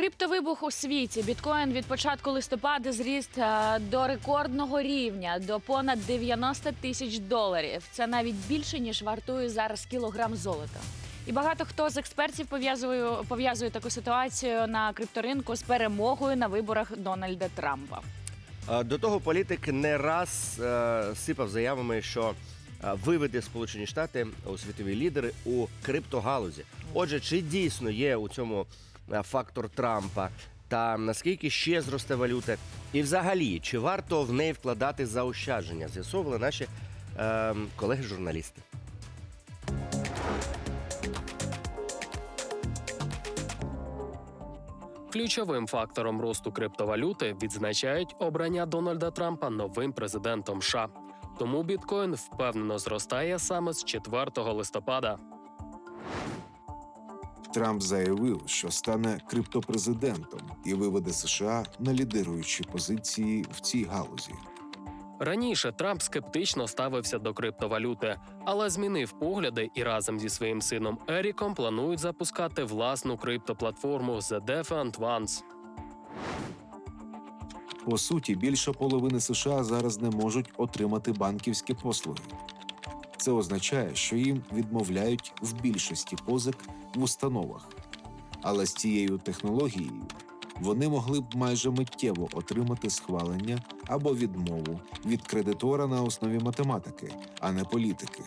Криптовибух у світі. Біткоін від початку листопада зріс е, до рекордного рівня до понад 90 тисяч доларів. Це навіть більше ніж вартує зараз кілограм золота. І багато хто з експертів пов'язує пов'язує таку ситуацію на крипторинку з перемогою на виборах Дональда Трампа. До того політик не раз е, сипав заявами, що е, виведе Сполучені Штати у світові лідери у криптогалузі. Отже, чи дійсно є у цьому е, фактор Трампа? Та наскільки ще зросте валюта? І взагалі, чи варто в неї вкладати заощадження? З'ясовували наші е, колеги-журналісти. Ключовим фактором росту криптовалюти відзначають обрання Дональда Трампа новим президентом США. Тому біткоін впевнено зростає саме з 4 листопада. Трамп заявив, що стане криптопрезидентом і виведе США на лідируючі позиції в цій галузі. Раніше Трамп скептично ставився до криптовалюти, але змінив погляди і разом зі своїм сином Еріком планують запускати власну криптоплатформу The Defiant Ones. По суті, більше половини США зараз не можуть отримати банківські послуги. Це означає, що їм відмовляють в більшості позик в установах. Але з цією технологією вони могли б майже миттєво отримати схвалення або відмову від кредитора на основі математики, а не політики.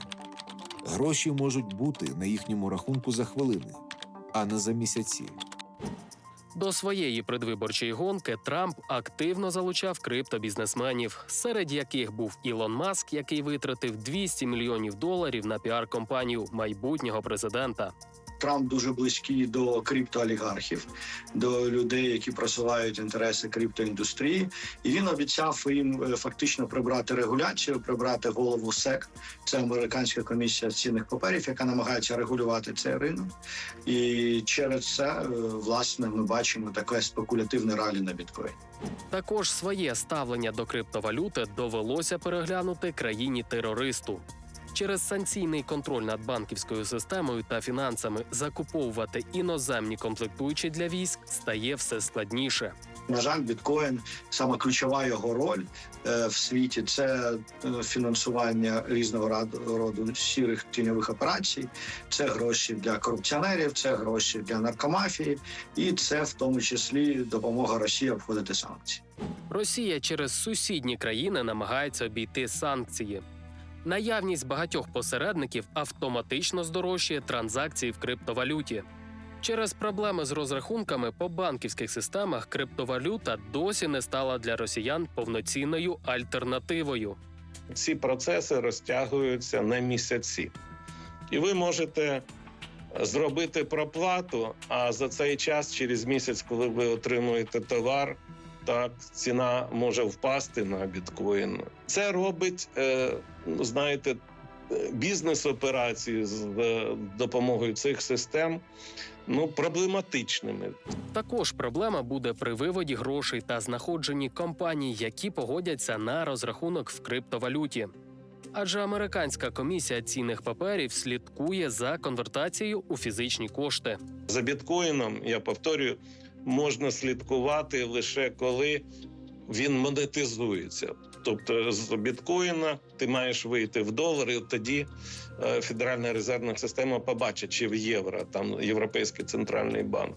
Гроші можуть бути на їхньому рахунку за хвилини, а не за місяці. До своєї предвиборчої гонки Трамп активно залучав криптобізнесменів, серед яких був Ілон Маск, який витратив 200 мільйонів доларів на піар-компанію майбутнього президента. Трамп дуже близький до криптоолігархів, до людей, які просувають інтереси криптоіндустрії, і він обіцяв їм е, фактично прибрати регуляцію, прибрати голову СЕК. Це американська комісія цінних паперів, яка намагається регулювати цей ринок. І через це е, власне ми бачимо таке спекулятивне ралі на біткоін. Також своє ставлення до криптовалюти довелося переглянути країні терористу. Через санкційний контроль над банківською системою та фінансами закуповувати іноземні комплектуючі для військ стає все складніше. На жаль, біткоін саме ключова його роль е, в світі це е, фінансування різного раду- роду сірих тіньових операцій, це гроші для корупціонерів, це гроші для наркомафії, і це в тому числі допомога Росії обходити санкції. Росія через сусідні країни намагається обійти санкції. Наявність багатьох посередників автоматично здорожчує транзакції в криптовалюті. Через проблеми з розрахунками по банківських системах криптовалюта досі не стала для росіян повноцінною альтернативою. ці процеси розтягуються на місяці. І ви можете зробити проплату, а за цей час, через місяць, коли ви отримуєте товар, так ціна може впасти на біткоін. Це робить, е, ну, знаєте, бізнес-операції з е, допомогою цих систем ну, проблематичними. Також проблема буде при виводі грошей та знаходженні компаній, які погодяться на розрахунок в криптовалюті. Адже американська комісія цінних паперів слідкує за конвертацією у фізичні кошти. За біткоїном, я повторюю, можна слідкувати лише коли він монетизується. Тобто з біткоїна ти маєш вийти в долар, і от тоді е, Федеральна резервна система побачить, чи в євро, там Європейський центральний банк.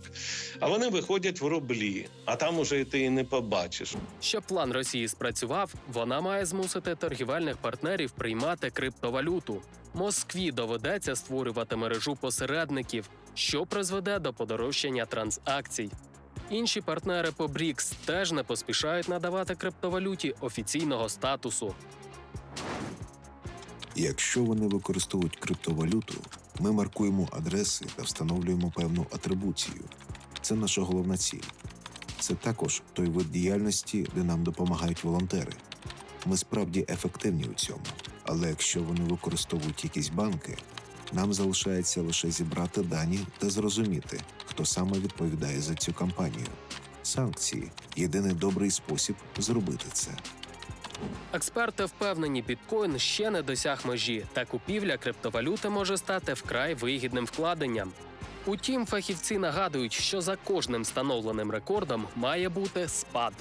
А вони виходять в рублі, а там уже ти і не побачиш. Щоб план Росії спрацював, вона має змусити торгівельних партнерів приймати криптовалюту. Москві доведеться створювати мережу посередників, що призведе до подорожчання транзакцій. Інші партнери по БРІКС теж не поспішають надавати криптовалюті офіційного статусу. Якщо вони використовують криптовалюту, ми маркуємо адреси та встановлюємо певну атрибуцію. Це наша головна ціль. Це також той вид діяльності, де нам допомагають волонтери. Ми справді ефективні у цьому. Але якщо вони використовують якісь банки, нам залишається лише зібрати дані та зрозуміти, хто саме відповідає за цю кампанію. Санкції єдиний добрий спосіб зробити це. Експерти впевнені, біткоін ще не досяг межі, та купівля криптовалюти може стати вкрай вигідним вкладенням. Утім, фахівці нагадують, що за кожним встановленим рекордом має бути спад.